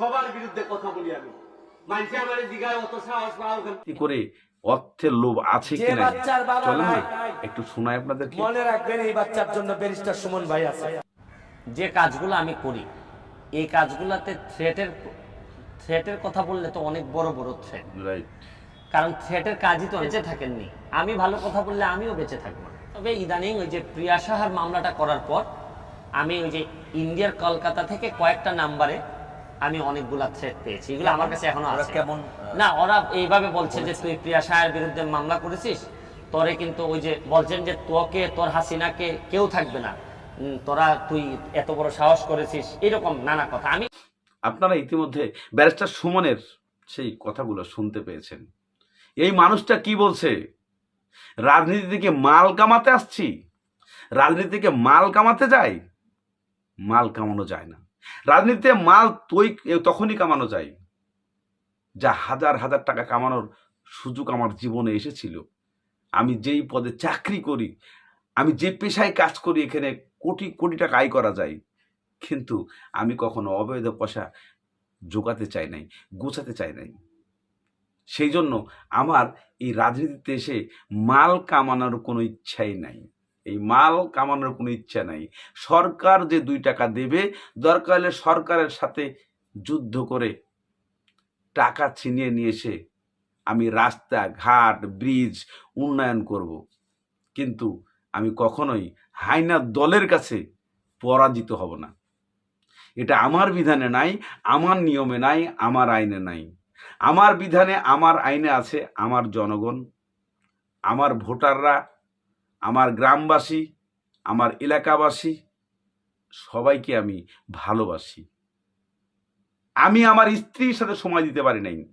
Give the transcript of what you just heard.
সবার বিরুদ্ধে কথা বলি আমি। মানুষে আমার দিঘায় অত সাহস পাওয়া কি করে? অর্থের লোভ আছে চলেন না একটু শোনাই আপনাদেরকে। মনে রাখবেন এই বাচ্চার জন্য ব্যারিস্টার সুমন ভাই আছে। যে কাজগুলো আমি করি এই কাজগুলোতে থ্রেটের থ্রেটের কথা বললে তো অনেক বড় বড় থ্রেট রাইট কারণ থ্রেটের কাজই তো বেঁচে থাকেননি। আমি ভালো কথা বললে আমিও বেঁচে থাকব তবে ইদানিং ওই যে প্রিয়া সাহার মামলাটা করার পর আমি ওই যে ইন্ডিয়ার কলকাতা থেকে কয়েকটা নাম্বারে আমি অনেকগুলা থ্রেট পেয়েছি। এগুলো আমার কাছে এখনও ওরা আছে। কেমন, না ওরা এইভাবে বলছে যে তুই প্রিয়া সাহার বিরুদ্ধে মামলা করেছিস তোরে কিন্তু ওই যে বলছেন যে তোকে তোর হাসিনাকে কেউ থাকবে না। তোরা তুই এত বড় সাহস করেছিস এরকম নানা কথা। আমি আপনারা ইতিমধ্যে ব্যারিস্টার সুমনের সেই কথাগুলো শুনতে পেয়েছেন। এই মানুষটা কি বলছে? রাজনীতি থেকে মাল কামাতে আসছি? রাজনীতি থেকে মাল কামাতে যায় মাল কামানো যায় না। রাজনীতিতে মাল তৈ তখনই কামানো যায়। যা হাজার হাজার টাকা কামানোর সুযোগ আমার জীবনে এসেছিল। আমি যেই পদে চাকরি করি, আমি যে পেশায় কাজ করি, এখানে কোটি কোটি টাকা আয় করা যায়। কিন্তু আমি কখনো অবৈধ পয়সা জোগাতে চাই নাই, গোছাতে চাই নাই। সেই জন্য আমার এই রাজনীতিতে এসে মাল কামানোর কোনো ইচ্ছাই নাই। এই মাল কামানোর কোনো ইচ্ছা নাই। সরকার যে দুই টাকা দেবে, দরকার হলে সরকারের সাথে যুদ্ধ করে টাকা ছিনিয়ে নিয়ে এসে আমি রাস্তা ঘাট ব্রিজ উন্নয়ন করব। কিন্তু আমি কখনোই হাইনা দলের কাছে পরাজিত হব না। এটা আমার বিধানে নাই, আমার নিয়মে নাই, আমার আইনে নাই। আমার বিধানে, আমার আইনে আছে, আমার জনগণ, আমার ভোটাররা আমার গ্রামবাসী, আমার এলাকাবাসী, সবাইকে আমি ভালোবাসি। আমি আমার স্ত্রীর সাথে সময় দিতে পারি নাই।